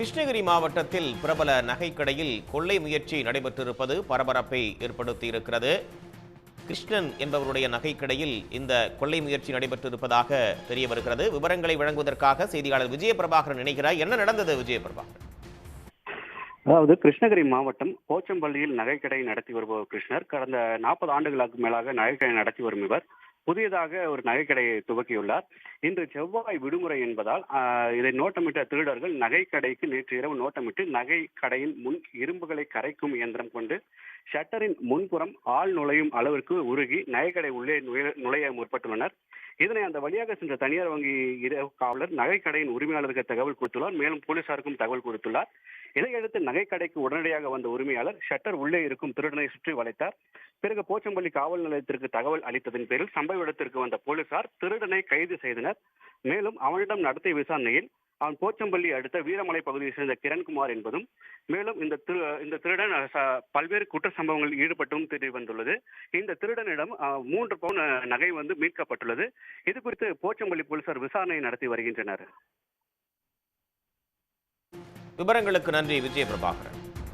கிருஷ்ணகிரி மாவட்டத்தில் பிரபல நகைக்கடையில் கொள்ளை முயற்சி நடைபெற்றிருப்பது பரபரப்பை ஏற்படுத்தியிருக்கிறது. கிருஷ்ணன் என்பவருடைய நகைக்கடையில் இந்த கொள்ளை முயற்சி நடைபெற்றிருப்பதாக தெரிய வருகிறது விவரங்களை வழங்குவதற்காக செய்தியாளர் விஜயபிரபாகரன் நினைக்கிறார் என்ன நடந்தது விஜயபிரபாகரன்? அதாவது கிருஷ்ணகிரி மாவட்டம் போச்சம்பள்ளியில் நகைக்கடை நடத்தி வருபவர் கிருஷ்ணர். கடந்த நாற்பது ஆண்டுகளுக்கு மேலாக நகைக்கடை நடத்தி வரும் இவர். புதியதாக ஒரு நகைக்கடையை துவக்கியுள்ளார். இன்று செவ்வாய் விடுமுறை என்பதால் இதை நோட்டமிட்ட திருடர்கள் நகைக்கடைக்கு நேற்று இரவு நோட்டமிட்டு நகை கடையின் முன் இரும்புகளை கரைக்கும் இயந்திரம் கொண்டு ஷட்டரின் முன்புறம் ஆள் நுழையும் அளவிற்கு உருகி நகைக்கடை உள்ளே நுழைய- நுழைய முற்பட்டுள்ளனர். இதனை அந்த வழியாக சென்ற தனியார் வங்கி இரவு காவலர் நகைக்கடையின் உரிமையாளருக்கு தகவல் கொடுத்துள்ளார். மேலும் போலீசாருக்கும் தகவல் கொடுத்துள்ளார். இதையடுத்து நகைக்கடைக்கு உடனடியாக வந்த உரிமையாளர் ஷட்டர் உள்ளே இருக்கும் திருடனை சுற்றி வளைத்தார். பிறகு போச்சம்பள்ளி காவல் நிலையத்திற்கு தகவல் அளித்ததன் பேரில் சம்பவ இடத்திற்கு வந்த போலீசார் திருடனை கைது செய்தனர். மேலும் அவனிடம் நடத்திய விசாரணையில் அவன் போச்சம்பள்ளி அடுத்த வீரமலை பகுதியை சேர்ந்த கிரண்குமார் என்பதும் மேலும் இந்த திரு இந்த திருடன் பல்வேறு குற்ற சம்பவங்களில் ஈடுபட்டும் தெரிய வந்துள்ளது. இந்த திருடனிடம் மூன்று பவுன் நகை வந்து மீட்கப்பட்டுள்ளது. இது குறித்து போச்சம்பள்ளி போலீசார் விசாரணை நடத்தி வருகின்றனர். விவரங்களுக்கு நன்றி விஜயபிரபாகரன்.